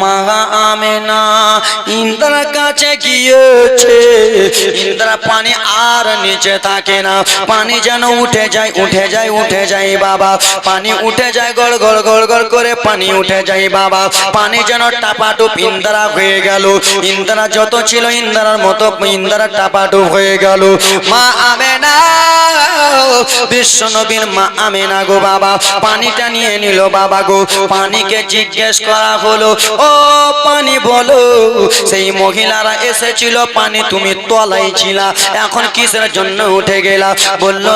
মা আমেনা ইন্দ্রার কাছে গিয়েছে। ইন্দ্রা পানি আর নিচে থাকে না। পানি যেন উঠে যায় উঠে যায় উঠে যায় বাবা। পানি উঠে যায়, গড় গড় গড় গড় করে পানি উঠে যায় বাবা। পানি যেন টাপাটুপ ইন্দ্রা হয়ে গেল। ইন্দ্রা যত ছিল ইন্দ্রার মতো ইন্দ্রা টাপাটুপ হয়ে গেল। মা আমেনা বিশ্ব নবীর মা আমেনা গো বাবা। পানিটা নিয়ে নিল বাবা গো। পানিকে জিজ্ঞেস করা হলো, ও পানি বলো, সেই মহিলারা এসেছিল পানি তুমি তলাই ছিলা, এখন কিসের জন্য উঠে গেলা? বলল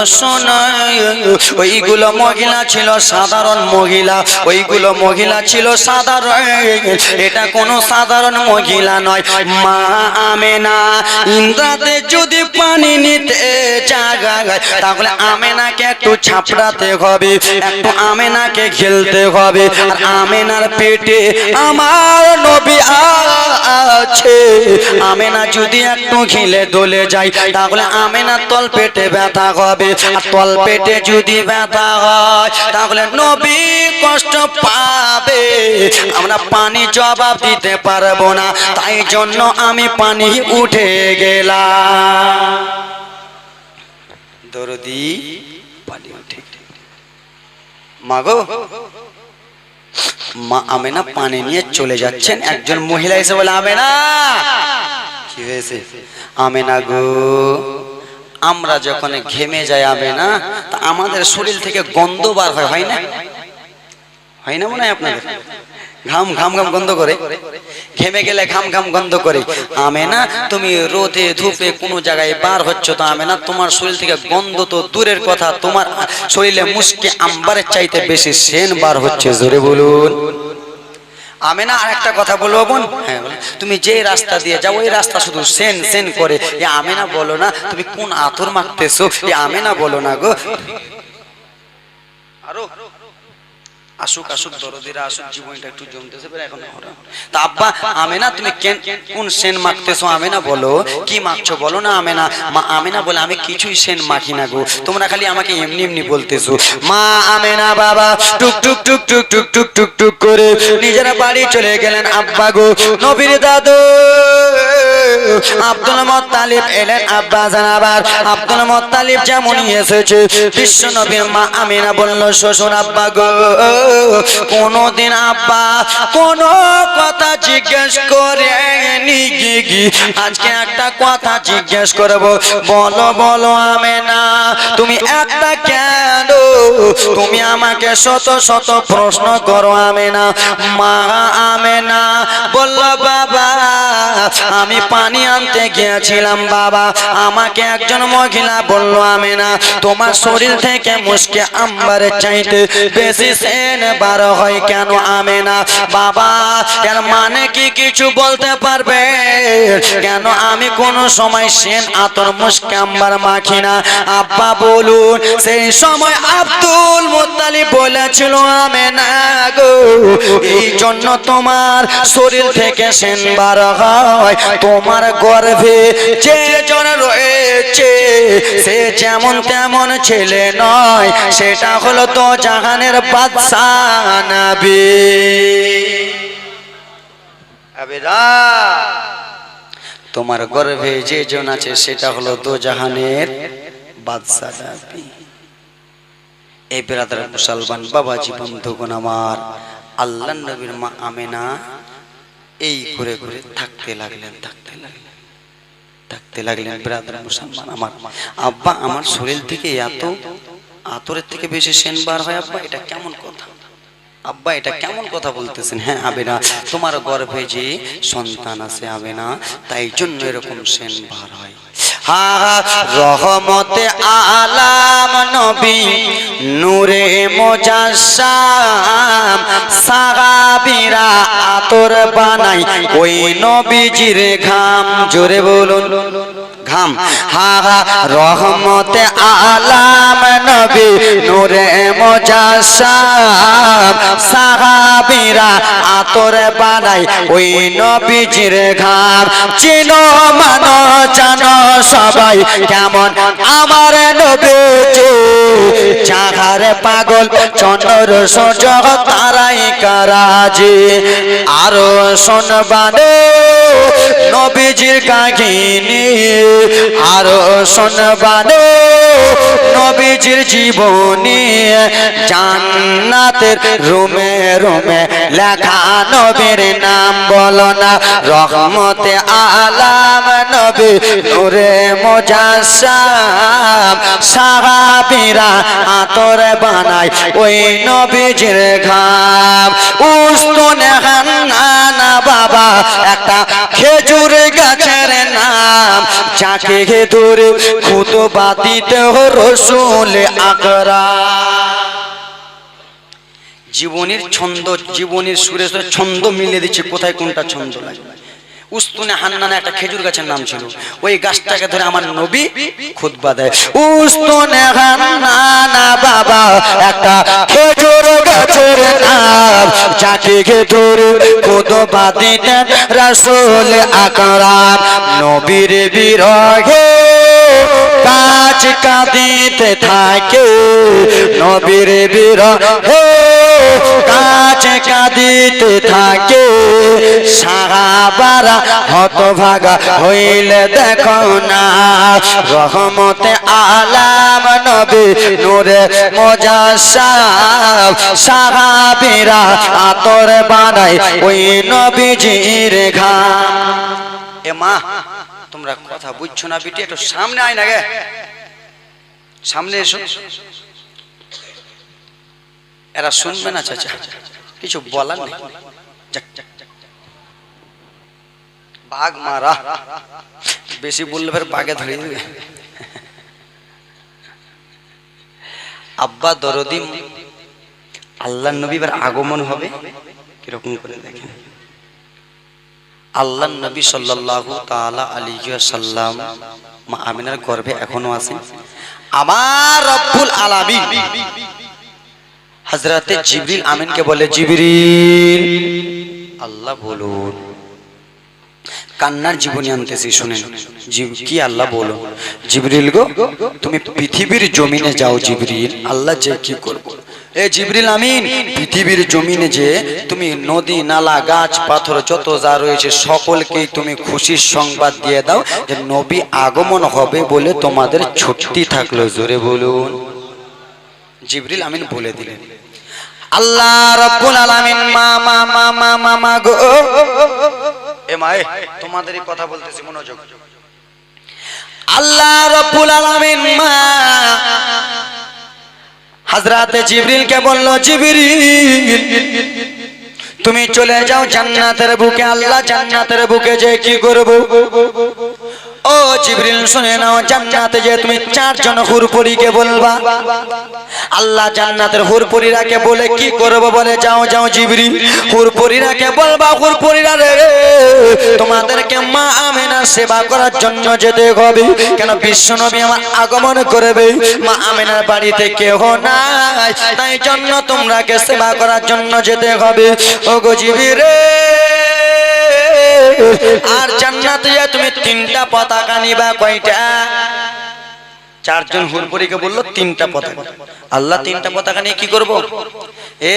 ওইগুলো মহিলা ছিল, সাধারণ মহিলা। ওইগুলো মহিলা ছিল সাধারণ, এটা কোনো সাধারণ মহিলা নয়। মা আমেনা, ইন্দ্রাতে যদি পানি নিতে জাগায় তাহলে আমেনাকে একটু ছাপড়াতে হবে, একটু আমেনাকে খেলতে হবে। আর আমেনার পেটে আমার নবী আছে। আমেনা যদি একটু ঘিলে দলে যায়, তাহলে আমেনার তল পেটে ব্যথা হবে। আর তল পেটে যদি ব্যথা হয়, তাহলে নবী কষ্ট পাবে। আমরা পানি জবাব দিতে পারব না, তাই জন্য আমি পানি উঠে গেলাম। দরদি, পানি উঠে মাগো মা আমেনা পানি নিয়ে চলে যাচ্ছেন। একজন মহিলা এসে বলে, আমেনা, কি হয়েছে? আমেনা গো, আমরা যখন ঘেমে যাই আমেনা, তা আমাদের শরীর থেকে গন্ধ বার হয় হয় না? হয় না মনে হয় আপনাদের? ঘাম ঘাম ঘাম গন্ধ করে। ঘেমে গেলে ঘাম ঘাম গন্ধ করে। আমে না তুমি রোদে ধূপে কোনো জায়গায় বার হচ্ছ তো আমে না তোমার শরীর থেকে গন্ধ তো দূরের কথা, তোমার শরীরে মুশকি আম্বারের চাইতে বেশি সেন বার হচ্ছে, জোরে বলুন। আমি না আর একটা কথা বলব বোন। হ্যাঁ। তুমি যে রাস্তা দিয়ে যাও, ওই রাস্তা শুধু সেন সেন করে। এ আমি না বলো না, তুমি কোন আতর মাখতেছো এ আমি না বলো না গো। আরও। আসুক আসুক, দরদিরা আসুক, জীবনটা একটু জমতেছে বের এখন তা আব্বা আমি না তুমি কেন, কোন সেন মাখতেছো? আমেনা, বলো। কি মাখছো? বলো না আমি না মা আমি না বলে, আমি কিছুই সেন মাখি না গো। তোমরা খালি আমাকে এমনি এমনি বলতেছো। মা আমি না বাবা, টুক টুক টুক টুক টুক টুক টুক টুক করে নিজেরা বাড়ি চলে গেলেন আব্বা গো। নবীর দাদু। আব্দুল মোত্তালিব এলেন আব্বা জানাবার আব্দুল মোত্তালিব যেমনই এসেছে, বিশ্ব নবীর মা আমিনা বলল শ্বশুর আব্বা গো। আব্বা কথা জিজ্ঞেস আজকে একটা কথা জিজ্ঞেস করব। বলো বলো তুমি একটা কেন? তুমি আমাকে শত শত প্রশ্ন করো আমেনা। মা আমেনা বলল, বাবা, আমি পানি আনতে গিয়েছিলাম, বাবা। আমাকে একজন মহিলা বলল আমি না তোমার শরীর থেকে মুসকে আম্বার চাইতে বেশি সেন বার হয় কেন আমি না বাবা, এর মানে কি কিছু বলতে পারবে? কেন আমি কোন সময় সেন আতর মুসকে আম্বার মাখি না? আব্বা বলুন, সেই সময় আব্দুল মোত্তালিব বলেছিল আমি না গো, এই জন্য তোমার শরীর থেকে সেন বার হয়। তোমার গর্ভে যে জন রয়েছে, সে যেমন তেমন ছেলে নয়, সেটা হলো তো জাহানের বাদশাহ তোমার গর্ভে যে জন আছে, সেটা হলো দো জাহানের বাদশাহ এই বেরাদার মুসলমান বাবাজি, বন্ধুগণ আমার আল্লাহ নবীর মা আমেনা এই করে করে থাকতে লাগলেন থাকতে লাগলেন। থাকতে লাগলেন, ব্রাদার মুসলমান আমার। আব্বা, আমার শরীর থেকে এত আতরের থেকে বেশি সেন বার হয়, আব্বা, এটা কেমন কথা? আব্বা, এটা কেমন কথা বলতেছেন? হ্যাঁ আবেনা, তোমার গর্ভে যে সন্তান আছে, আবেনা, তাই জন্য এরকম সেন বার হয়। হা রহমতে আলাম নবী নূরে মোজাসাম সাহাবীরা আতর বানাই। ওই নবীজির ঘাম জোরে বলুন। ঘাম। হা রহমতে আলাম নবী, নূরে মুজাসসাম। সাহাবীরা আতরে বানাই ওই নবীজির ঘাম। চিনো, মানো, জানো সবাই কেমন আমার নবীজি। চাহারে পাগল চন্দ্র সূর্য তারাই কারাজি। আরও শোনবানে নবীজির কাহিনী। আরও শোনবানে নবীজির জীবনী। জান্নাতের রুমে রুমে লেখা নবীর নাম বলো না, রহমতে আলাম নবী, নূরে মুজাসসাম। সাহাবীরা আতর বানায় ওই নবীজির ঘাম। উস্তনে হান্নানা বাবা, একটা খেজুর গাছের নাম। যাকে ধরে খুতো বাতিতে রসুল আকরা। জীবনের ছন্দ, জীবনের সুরে ছন্দ মিলে দিচ্ছে, কোথায় কোনটা ছন্দ লাগে উস্তুনে হান্নানা একটা খেজুর গাছের নাম ছিল। ওই গাছটাকে ধরে আমার নবী খুতবা দেয়। উস্তুনে হান্নানা বাবা, একটা খেজুর গাছের নাম যাকে ধরে খুতবা দিতেন রাসূল আকরাম। নবীর বিরহে কাজ কাঁদিতে থাকে। নবীর বিরহে কাজ কাঁদিতে থাকে। সাহাবারা হতভাগা হইলে দেখো না। রহমতে আলাম নবী নূরে মোজাসাব সাহাবীরা আতর বানাই ওই নবীজির ঘাম। এ মা তোমরা কথা বুঝছ না বিটি একটু সামনে আয় না গে। সামনে এসো। এরা শুনবে না চাচা কিছু বলার নেই। যাক, যাক। বাঘ মারা। বেশি বললে ফের বাঘে ধরে দেবে। আব্বা দরদি আল্লাহ নবীবার আগমন হবে? কীরকম করে দেখেন। আল্লাহ নবী সাল্লাল্লাহু তাআলা আলাইহি সাল্লাম মা আমিনার গর্ভে এখনও আছেন। আমার রব্বুল আলামিন হযরতে জিবরিল আমিনকে বলে, জিবরিল, আল্লাহ বলুন। কান্নার জীবনী আনতেছি শুনেন। কি আল্লাহ বলো? জিবরিল গো তুমি পৃথিবীর জমিনে যাও জিবরিল। আল্লাহ যে কি করব? এ জিবরিল আমিন পৃথিবীর জমিনে যে তুমি নদী নালা গাছ পাথর যত যা রয়েছে সকলকেই তুমি খুশির সংবাদ দিয়ে দাও যে নবী আগমন হবে বলে তোমাদের ছুটি থাকল। জোরে বলুন। জিবরিল আমিন বলে দিলেন। আল্লাহ রব্বুল আলামিন মা মা মা মা মা গো। এ মা এ, তোমাদেরই কথা বলতেছি মনোযোগ। আল্লাহ রব্বুল জিবরিল কে বলল জিবরিল তুমি চলে যাও জান্নাতের বুকে আল্লাহ জান্নাতের বুকে যে কি করব? ও জিবরিল, শুনে নাও, জান্নাতে যে তুমি চারজন হুরপরিকে বলবা। আল্লাহ জান্নাতের হুরপরিরাকে বলে, কি করব বলে? যাও যাও জিবরিল, হুরপরিরাকে বলবা, হুরপরিরা রে, তোমাদেরকে মা আমেনার সেবা করার জন্য যেতে হবে। কেন বিশ্বনবী আমার আগমন করবে? মা আমেনার বাড়িতে কেহ নাই। তাই জন্য তোমরাকে সেবা করার জন্য যেতে হবে। ও গো জিবিরে আর জান্নাতে তিনটা পতাকা নিবা কয়টা? চারজন হুরপুরিকে বলল, তিনটা পতাকা। আল্লাহ তিনটা পতাকা নিয়ে কি করব? এ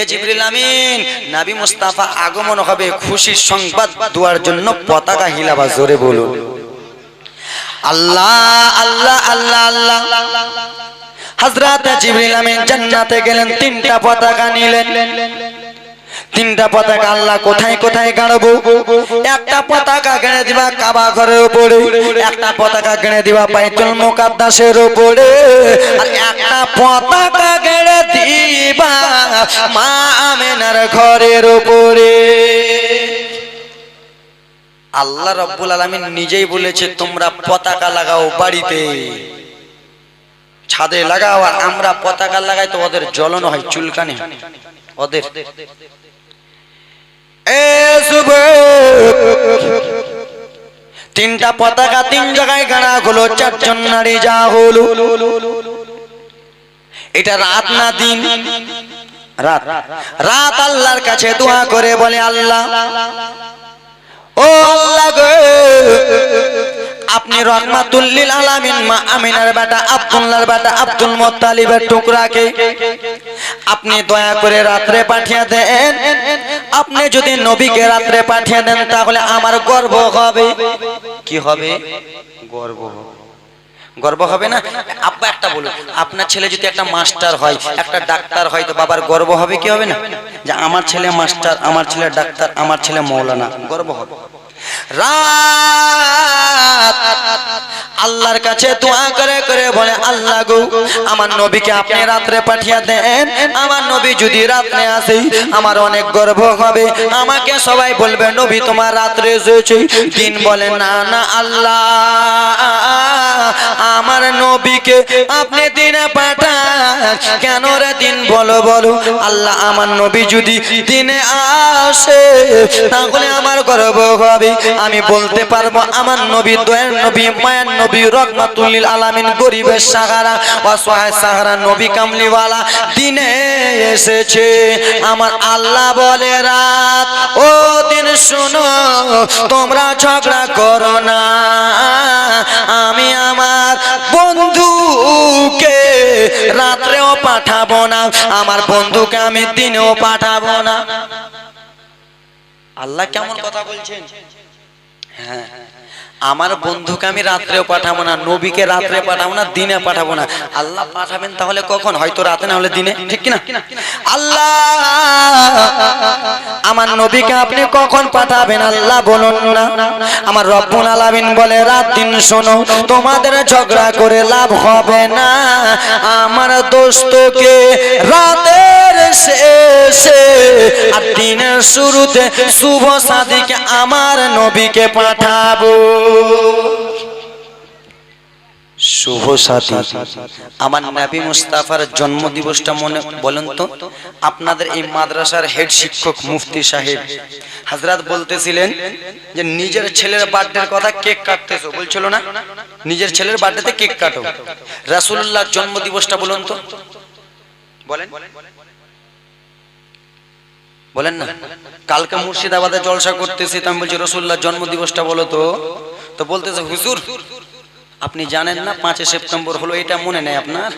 আমিন, নাবি মুস্তাফা আগমন হবে, খুশির সংবাদ দেওয়ার জন্য পতাকা হিলাবা, জোরে বলুন। আল্লাহ আল্লাহ আল্লাহ আল্লাহ। হযরত জিবরিল আমিন জান্নাতে গেলেন, তিনটা পতাকা নিলেন। তিনটা পতাকা আল্লাহ কোথায় কোথায় গাড়বো? একটা পতাকা গেড়ে দিবা কাবা ঘরের উপরে, একটা পতাকা গেড়ে দিবা বাইতুল মুকাদ্দাসের উপরে, আর একটা পতাকা গেড়ে দিবা মা আমেনার ঘরের উপরে। আল্লাহ রব্বুল আলামিন নিজেই বলেছে, তোমরা পতাকা লাগাও বাড়িতে। ছাদে লাগাও, আর আমরা পতাকা লাগাই তো ওদের জ্বলন হয় চুলকানি। ওদের তিনটা পতাকা, তিন জায়গায় গাড়া হলো, চারজন নারী যা হলো। এটা রাত না দিন? রাত। রাত আল্লাহর কাছে দোয়া করে বলে, আল্লাহ। ও আল্লাহ গো। আপনি রহমাতুল্লিল আলামিন, মা আমিনার বেটা, আব্দুল্লাহর বেটা, আব্দুল মুত্তালিবের টুকরাকে আপনি দয়া করে রাত্রে পাঠিয়ে দেন। আপনি যদি নবীকে রাত্রে পাঠিয়ে দেন, তাহলে আমার গর্ব হবে। কি হবে? গর্ব গর্ব হবে না? আব্বা, একটা বলুন, আপনার ছেলে যদি একটা মাস্টার হয়, একটা ডাক্তার হয়, তো বাবার গর্ব হবে কি হবে না? যে আমার ছেলে মাস্টার, আমার ছেলে ডাক্তার, আমার ছেলে মৌলানা, গর্ব হবে। আল্লাহর কাছে দোয়া করে করে বলে, আল্লাহ গো, আমার নবীকে আপনি রাত্রে পাঠিয়ে দেন। আমার নবী যদি রাত্রে আসে, আমার অনেক গর্ব হবে। আমাকে সবাই বলবে, নবী, তোমার রাত্রে এসেছে। দিন বলে, না না, আল্লাহ, আমার নবীকে আপনি দিনে পাঠান কেন রে দিন বলো বলো? আল্লাহ আমার নবী যদি দিনে আসে, তাহলে আমার গর্ব হবে। আমি বলতে পারব, আমার নবী দয়ার নবী, মায়ের নবী, রহমাতুল্লিল আলামিন, গরিবের সাহারা, অসহায় সাহারা, নবী কামলিওয়ালা দিনে এসেছে। আমার আল্লাহ বলে, রাত, ও দিন শুনো, তোমরা ঝগড়া করো না। আমি আমার বন্ধুকে রাত্রেও পাঠাবো না আমার বন্ধুকে আমি দিনেও পাঠাবো না। আল্লাহ কেমন কথা বলছেন? হ্যাঁ। আমার বন্ধুকে আমি রাত্রেও পাঠাবো না, নবীকে রাত্রে পাঠাবো না, দিনে পাঠাবো না। আল্লাহ পাঠাবেন তাহলে কখন? হয়তো রাতে না হলে দিনে, ঠিক কিনা? আল্লাহ, আমার নবীকে আপনি কখন পাঠাবেন? আল্লাহ বলুন না। আমার রব্বুল আলামিন বলে, রাত দিন শোনো, তোমাদের ঝগড়া করে লাভ হবে না। আমার দোস্তকে রাতের শেষে আর দিনের শুরুতে শুভ সাদিকে আমার নবীকে পাঠাবো। জন্ম দিবসটা মনে তো, আপনাদের এই মাদ্রাসার হেড শিক্ষক মুফতি সাহেব। বলতেছিলেন যে, নিজের ছেলের বার্থডের কথা কেক বলছিল না, নিজের ছেলের বার্থডেতে কেক কাটো। রাসূলুল্লাহর জন্ম দিবসটা বলুন তো। বলেন। বলেন না? কালকে মুর্শিদাবাদে জলসা করতেছি, তো আমি বলছি, রসুল্লাহ, জন্মদিবসটা বলো তো। তো বলতেছে, হুজুর, আপনি জানেন না, পাঁচই সেপ্টেম্বর হলো, এটা মনে নেই আপনার?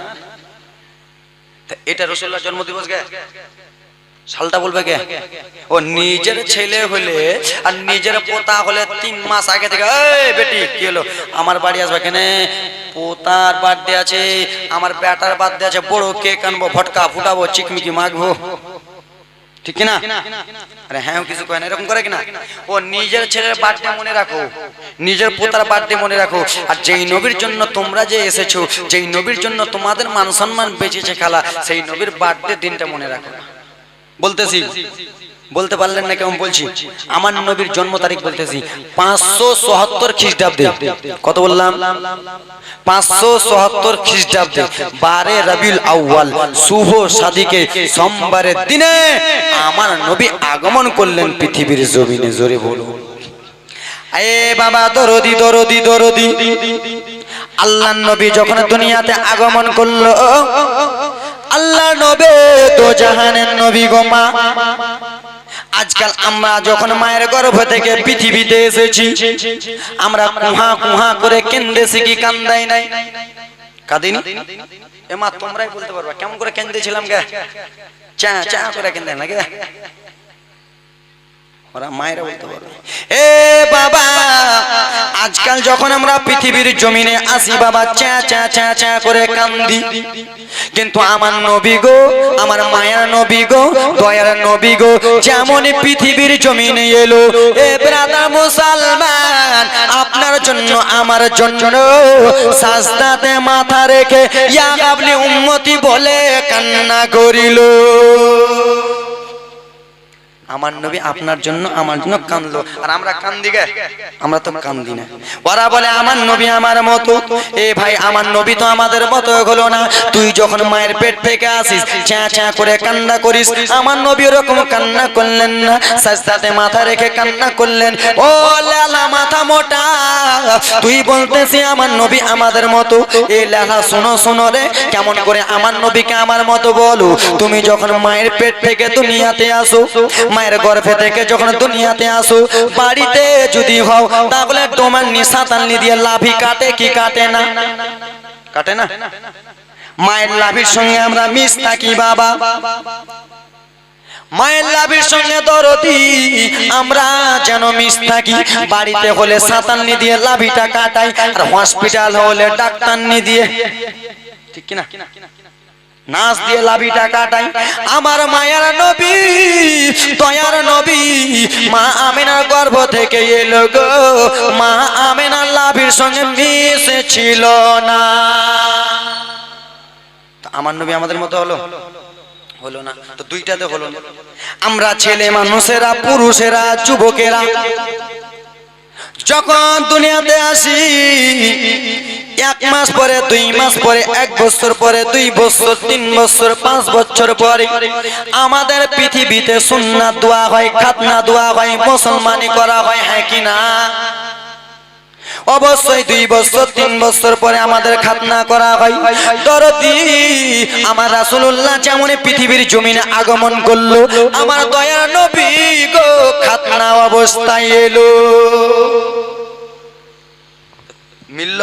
এটা রসুল্লাহ জন্মদিবস গে? সালটা বলবে কে ও, নিজের ছেলে হলে আর নিজের পোতা হলে তিন মাস আগে থেকে, এই বেটি, কি হলো? আমার বাড়ি আসবে কেন? পোতার বার্থডে আছে, আমার বেটার বার্থডে আছে, বড় কেক আনব, ভটকা ফুটাবো, চিকমিকি মাখবো। ঠিক না আরে হ্যাঁ কিছু কয় না, এরকম করে কিনা? ও, নিজের ছেলের বার্থডে মনে রাখো। নিজের পোতার বার্থডে মনে রাখো। আর যেই নবীর জন্য তোমরা যে এসেছ, যেই নবীর জন্য তোমাদের মান সম্মান বেঁচেছে খেলা, সেই নবীর বার্থডে দিনটা মনে রাখো বলতেছি। বলতে পারলেন না কেমন বলছি? আমার নবীর জন্ম তারিখ বলতেছি, পাঁচশো চুয়াত্তর খ্রিস্টাব্দে। কত বললাম? পাঁচশো চুয়াত্তর খ্রিস্টাব্দে, বারে রবিউল আউয়াল, শুভ সাদিকে সোমবারের দিনে আমার নবী আগমন করলেন পৃথিবীর জমিনে, জোরে বলুন। আল্লাহ নবী যখন দুনিয়াতে আগমন করল আল্লাহ নবে তো জাহানের নবী গো মা। আজকাল আমরা যখন মায়ের গর্ভ থেকে পৃথিবীতে এসেছি, আমরা কুহা কুহা করে কেন্দেছি কি কান্দাই নাই। কাঁদিনি? এ মা, তোমরাই বলতে পারবা, কেমন করে কেন্দেছিলাম গে? চা চা করে কেন্দে না গে ওরা মায়েরা বলতে পারবে। এ বাবা, আজকাল যখন আমরা পৃথিবীর জমিনে আসি বাবা, চা চা চা চা করে কান্দি। কিন্তু আমার নবী গো, আমার মায়ের নবী গো, দয়ার নবী গো, যেমন পৃথিবীর জমিনে এলো। এ ব্রাদার মুসলমান, আপনার জন্য, আমার জন্য সাজদাতে মাথা রেখে, ইয়া কাবলি উম্মতি বলে কান্না করিল। আমার নবী আপনার জন্য আমার জন্য কান্দলো। আর আমরা কান্দি গে। আমরা তো কান্দি না। ওরা বলে আমার নবী আমার মতো। এ ভাই আমার নবী তো আমাদের মতো হলো না। তুই যখন মায়ের পেট থেকে আসিস চা চা করে কান্না করিস। আমার নবী ওরকম কান্না করলেন না। সাজদাতে মাথা রেখে কান্না করলেন। ও লালা মাথা মোটা। তুই বলতেছি আমার নবী আমাদের মতো। এ লালা শোনো শোনো রে। কেমন করে আমার নবীকে আমার মতো বলো। তুমি যখন মায়ের পেট থেকে দুনিয়াতে আসো মায়ের গর্ভে থেকে যখন দুনিয়াতে আসো, বাড়িতে যদি হও, তাহলে তোমার নিশাতান্নি দিয়ে লাভি কাটে কি কাটে না? কাটে না? মায়ের লাভির সঙ্গে আমরা মিশ থাকি, বাবা। মায়ের লাভের সঙ্গে দরদি আমরা যেন মিশ থাকি। বাড়িতে হলে সাঁতান্নি দিয়ে লাভিটা কাটাই, আর হসপিটাল হলে ডাক্তারনি দিয়ে। ঠিক কিনা? নাচ দিয়ে লাভিটা কাটাই আমার মায়ার নবী, দয়ার নবী, মা আমিনার গর্ভ থেকে এলো গো। মা আমিনার লাভির সঙ্গে মিশেছিল না। আমার নবী আমাদের মতো হলো? হলো না। তো দুইটাতে হলো না। আমরা ছেলে মানুষেরা, পুরুষেরা, যুবকেরা, যখন দুনিয়াতে আসি এক মাস পরে, দুই মাস পরে, এক বছর পরে, দুই বছর, তিন বছর, পাঁচ বছর পরে আমাদের পৃথিবীতে সুন্নাত দোয়া হয়, খাতনা দোয়া হয়, মুসলমানি করা হয় হ্যাঁ কি না? অবশ্যই দুই বছর, তিন বছর পরে আমাদের খাতনা করা হয়। আমার রাসূলুল্লাহ যেমন পৃথিবীর জমিনে আগমন করল, আমার দয়ার নবী গো, খাতনা অবস্থায় এলো। মিলল?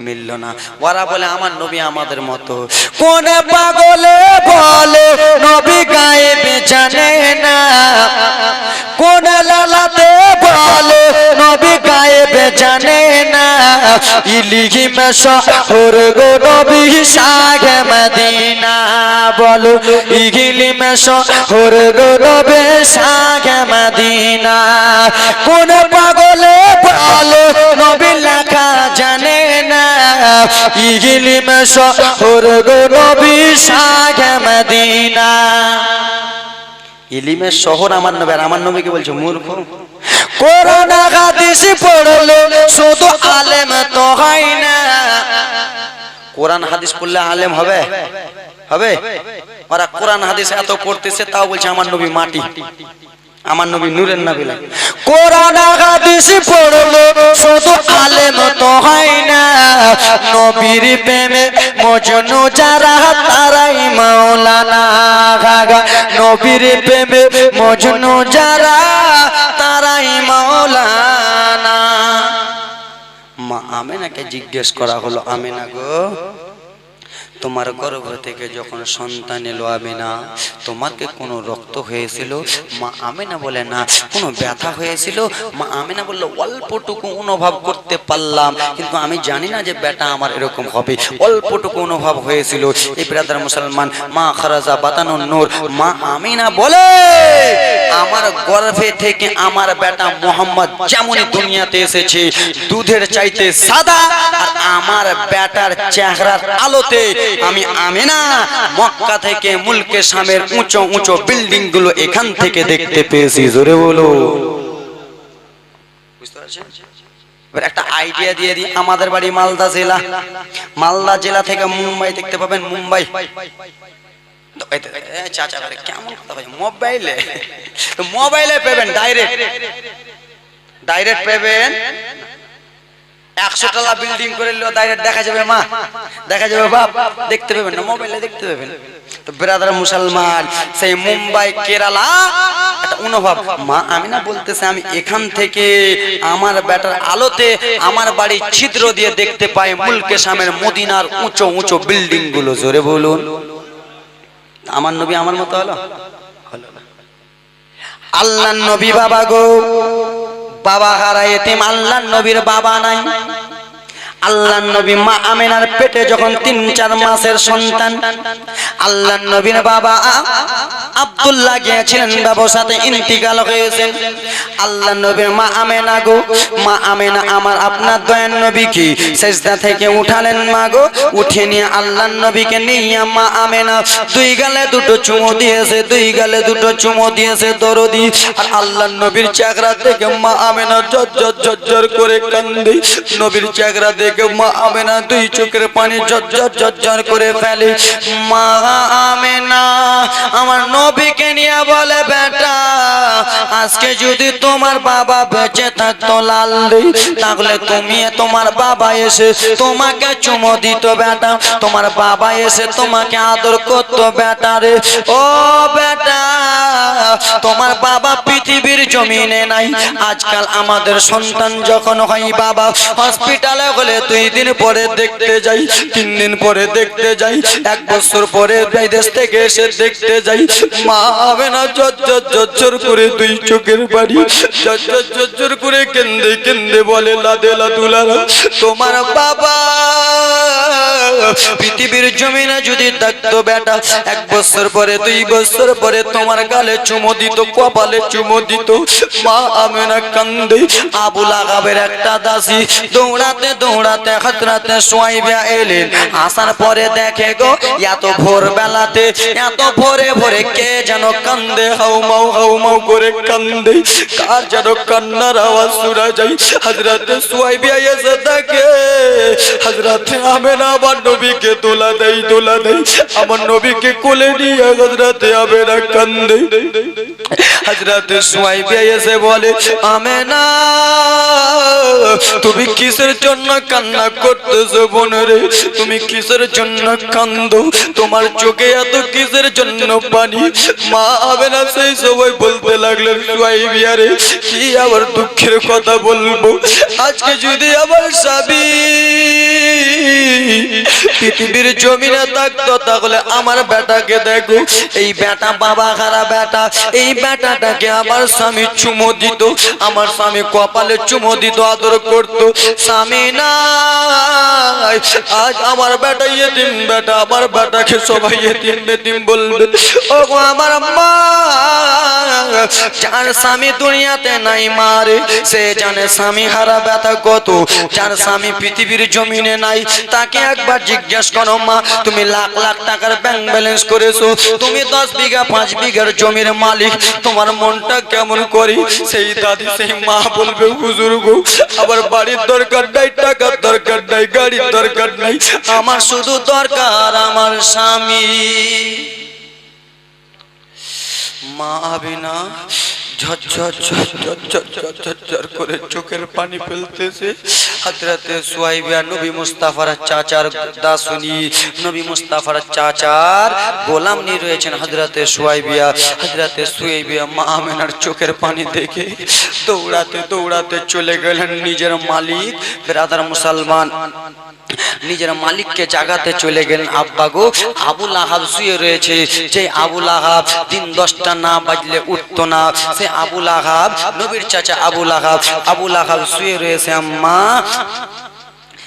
মিলল না। ওরা বলে, আমার নবী আমাদের মতো। কোন পাগলে বলে, নবী গায়েবে জানে না। কোন লালাতে বলে, নবী গায়েবে জানে না। ইলিহি শহর গো নবী সাগে মদিনা বলো। ইগিলি শহর গো নবী সাগে মদিনা। কোন পাগলে বলে নবী লেখা জানে না। ইগিলি শহর গো নবী সাগে মদিনা। ইলিমের শহর আমার নবী আর আমার নবীকে বলছে মূর্খ। করোনা হাদিস পড়ল শুধু আলেম তো হয় না। কোরআন হাদিস পড়লে আলেম হবে? হবে? ওরা কোরআন হাদিস এত পড়তেছে তাও বলছে আমার নবী মাটি। আমার নবী নূরের নবী লাগে। কোরআন হাদিস পড়ল, শুধু আলেম তো হয় না। নবীর প্রেমে মজনু যারা, তারাই মাওলানা নবীর প্রেমে মজনু যারা, তারাই মাওলানা। মা আমেনাকে জিজ্ঞেস করা হলো, আমেনা গো তোমার গর্ভ থেকে যখন সন্তান এলো আমেনা, তোমাকে কোনো রক্ত হয়েছিল? মা আমেনা বলে, না, কোনো ব্যথা হয়েছিল? মা আমেনা বলল, অল্পটুকু অনুভব করতে পারলাম, কিন্তু আমি জানি না যে ব্যাটা আমার এরকম হবে। অল্পটুকু অনুভব হয়েছিল। এই ব্রাদার মুসলমান, মা খারাজা বাতানো নূর, মা আমিনা বলে, আমার গর্ভে থেকে আমার বেটা মোহাম্মদ যেমনই দুনিয়াতে এসেছে, দুধের চাইতে সাদা, আর আমার বেটার চেহারার আলোতে আমি আমিনা। মক্কা থেকে মুলকে সামের উঁচু উঁচু বিল্ডিংগুলো এখান থেকে দেখতে পেয়েছি, জোরে বলো। এবার একটা আইডিয়া দিয়ে দিই, আমাদের বাড়ি মালদা জেলা। মালদা জেলা থেকে মুম্বাই দেখতে পাবেন, মুম্বাই। মোবাইলে মোবাইলে পাবেন ডাইরেক্ট ডাইরেক্ট পাবেন? একশো টালা বিল্ডিং করে নিলেও ডাইরেক্ট দেখা যাবে মা। দেখা যাবে বাপ, দেখতে পাবেন না মোবাইলে দেখতে পাবেন। তো ব্রাদার মুসলমান, সেই মুম্বাই, কেরালা অনুভব। মা, আমি না বলতেছে, আমি এখান থেকে আমার বেটার আলোতে আমার বাড়ি ছিদ্র দিয়ে দেখতে পাই মুলকে সামের মদিনার উঁচু উঁচু বিল্ডিংগুলো। জোরে বলুন। আমার নবী আমার মতো হলো। আল্লাহ নবী বাবা গো। বাবা হারা এতিম আল্লাহ নবীর বাবা নাই। আল্লাহ নবী মা আমেনার পেটে যখন তিন, চার মাসের সন্তান, আল্লাহ নবীর বাবা আব্দুল্লাহ গিয়েছিলেন, ব্যবসাতে ইন্তিকাল হয়েছেন আল্লাহ নবীর মা আমেনা গো, মা আমেনা আমার আপনার দয়ান নবীকে সেজদা থেকে উঠালেন মা গো, উঠে নিয়ে আল্লাহ নবীকে নিয়ে মা আমেনা দুই গালে দুটো চুমো দিয়েছে, দুই গালে দুটো চুমো দিয়েছে, দরদি। আর আল্লাহ নবীর চেহারা থেকে মা আমেনা ঝরঝর ঝরঝর করে কান্দি। নবীর চেহারা দেখে মা আমেনা দুই চোখের পানি ঝরঝর ঝরঝর করে ফেলে। মা আমেনা, আমার নবীকে নিয়ে বলে আজকে যদি তোমার বাবা বেঁচে থাকতো লাল তাহলে তুমি তোমার বাবা এসে তোমাকে চুমো দিত বেটা। তোমার বাবা এসে তোমাকে আদর করতো বেটা রে। ও বেটা, তোমার বাবা পৃথিবীর জমিনে নাই। আজকাল আমাদের সন্তান যখন হয় বাবা, হসপিটালে হলে দুই দিন পরে দেখতে যাই, তিন দিন পরে দেখতে যাই, এক বছর পরে বিদেশ থেকে এসে দেখতে যাই। মা হবে না জোর জোর জোর করে দুই চোখের বাড়ি জজ্জর করে কেন্দে কেন্দে বলে, লাদে লাদুলারা তোমার বাবা পৃথিবীর জমিনে যদি থাকতো বেটা, এক বছর পরে, দুই বছর পরে তোমার গালে চুমো দিত, কপালে চুমো দিত। মা আমেনা কান্দে আবুল আগাবের একটা দাসি দৌড়াতে দৌড়াতে হাতরাতে সোয়াইবিয়া এলেন। আসার পরে দেখে গো, এত ভোর বেলাতে এত ভোরে ভোরে কে যেন কান্দে হাউ মাউ হাউ মাউ করে কান্দে। কার যেন কান্নার আওয়াজ শোনা যায়। হাজরাতে সোয়াইবিয়া এসে দেখে হাজরাতে আমেনা আমার নবীকে তোলা দেই তোলা দেই। আমার নবীকে কোলে নিয়ে হাজরাতে আমেনা কান্দে। হাজরাতে সোয়াইবিয়া এসে বলে, আমেনা, তুমি কিসের জন্য কান্না করতেছো বোনরে? তুমি কিসের জন্য কান্দো? তোমার চোখে এত কিসের জন্য পানি? মা আমেনা সেই সবাই বলতে লাগলেন সোয়াইবিয়া রে কি আবার দুঃখের কথা বলব? আজকে যদি আমার স্বামী পৃথিবীর জমিনে থাকতো তাহলে আমার বেটাকে দেখো। এই বেটা বাবা খারা বেটা, এই বেটাটাকে আমার স্বামী চুমো দিত, আমার স্বামী কপালে চুমো দিত, আদর করতো। স্বামী নাই, আজ আমার বেটা ইয়েতিম, বেটা আমার বেটাকে সবাই ইয়েতিম বেতিম বলবে। ও আমার মা, যার স্বামী দুনিয়াতে নাই মারে, সে জানে স্বামী হারা ব্যথা কত। যার স্বামী পৃথিবীর জমিনে নাই তাকে একবার জিজ্ঞেস করো, মা, তুমি লাখ লাখ টাকার ব্যাংক ব্যালেন্স করেছ? তুমি দশ বিঘা, পাঁচ বিঘার জমির মালিক। তোমার মনটা কেমন করি? সেই দাদি, সেই মা বলবে, হুজুর গো আবার বাড়ির দরকার নাই, টাকার দরকার নাই, গাড়ির দরকার নাই। আমার শুধু দরকার আমার স্বামী। মা আবিনা ঝরঝর ঝরঝর ঝরঝর ঝরঝর করে চোখের পানি ফেলতেছে। হাজরাতে সুয়াইবিয়া নবী মুস্তাফার চাচার দাসুনি, নবী মুস্তাফার চাচার গোলাম নি রয়েছেন হজরতে সুয়াইবিয়া হজরতে সুয়াইবিয়া মা আমেনার চোখের পানি দেখে দৌড়াতে দৌড়াতে চলে গেলেন নিজের মালিক, ব্রাদার মুসলমান। নিজের মালিককে জাগাতে চলে গেলেন আব্বা গো। আবুল আহাব শুয়ে রয়েছে। যে আবুল আহাব দিন দশটা না বাজলে উঠত না। সে আবুল আহাব নবীর চাচা আবুল আহাব আবুল আহাব শুয়ে রয়েছে, আম্মা।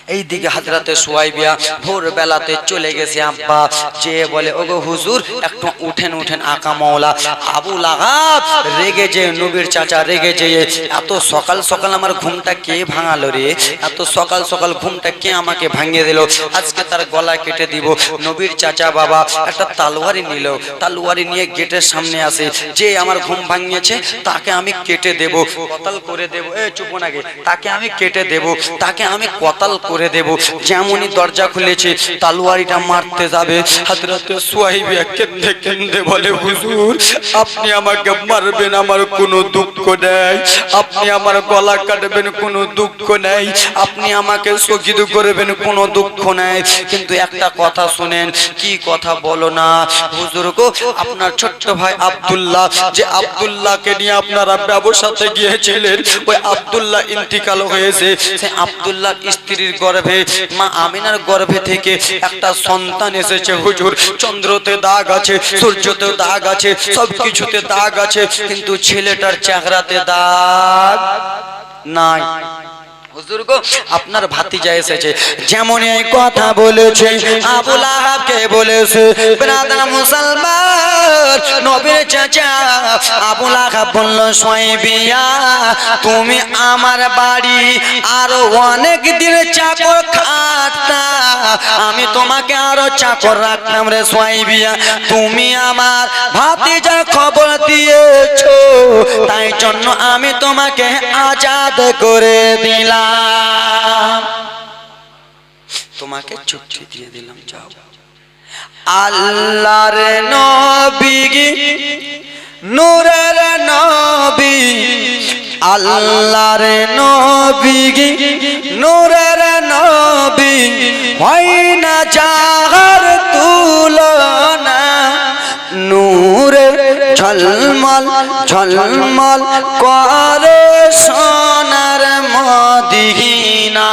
এইদিকে হাজরাতে সোয়াইবিয়া ভোর বেলাতে চলে গেছে, আব্বা। যে বলে, ওগো হুজুর, একটু উঠেন উঠেন, আকা মৌলা আবু লাগাব, রেগে যে নবীর চাচা রেগে যে এত সকাল সকাল আমার ঘুমটা কে ভাঙালো রে? এত সকাল সকাল ঘুমটা কে আমাকে ভাঙিয়ে দিল? আজকে তার গলা কেটে দিব। নবীর চাচা বাবা, একটা তালোয়ারি নিল। তালোয়ারি নিয়ে গেটের সামনে আসে। যে আমার ঘুম ভাঙিয়েছে, তাকে আমি কেটে দেব। কতাল করে দেব। এ, চুপ নাগে তাকে আমি কেটে দেব। তাকে আমি কতাল করে দেব। যেমনই দরজা খুলেছে, তালোয়ারিটা মারতে যাবে। হাজরাতে কেন্দে বলে, হুজুর, আপনি আমাকে মারবেন, আমার কোনো দুঃখ নেই। আপনি আমার গলা কাটবেন, কোনো দুঃখ নেই। আপনি আমাকে শোকিত করবেন, কোনো দুঃখ নেই। কিন্তু একটা কথা শুনেন, কি কথা বলো না? হুজুর গো, আপনার ছোট্ট ভাই আব্দুল্লাহ, যে আব্দুল্লাহকে নিয়ে আপনারা ব্যবসাতে গিয়েছিলেন, ওই আব্দুল্লাহ ইন্তিকাল হয়েছে। সে আব্দুল্লাহ স্ত্রীর গর্ভে, মা আমিনার গর্ভে থেকে একটা সন্তান এসেছে। হুজুর, চন্দ্রতে দাগ আছে, সূর্যতে দাগ আছে, সবকিছুতে দাগ আছে, কিন্তু ছেলেটার চেহারাতে দাগ নাই। বুজুর্গ আপনার ভাতিজা এসেছে। যেমন এই কথা বলেছে আবুল আহাবকে বলেছে ব্রাদার মুসলমান নবীর চাচা আবুল আহাব বলল তুমি আমার বাড়ি আরও অনেক দিন চাকর খাটা আমি তোমাকে আরও চাকর রাখতাম রে সোয়াইবিয়া। তুমি আমার ভাতিজার খবর দিয়েছ। তাই জন্য আমি তোমাকে আজাদ করে দিলাম। তোমাকে চুক্তি দিয়ে দিলাম, যাও। আল্লাহর নবী, নূরের নবী আল্লাহর নবী নূরের নবী হয় না চাহার তুলনা নূরে ঝলমল ঝলমল করে সোনার মদিনা।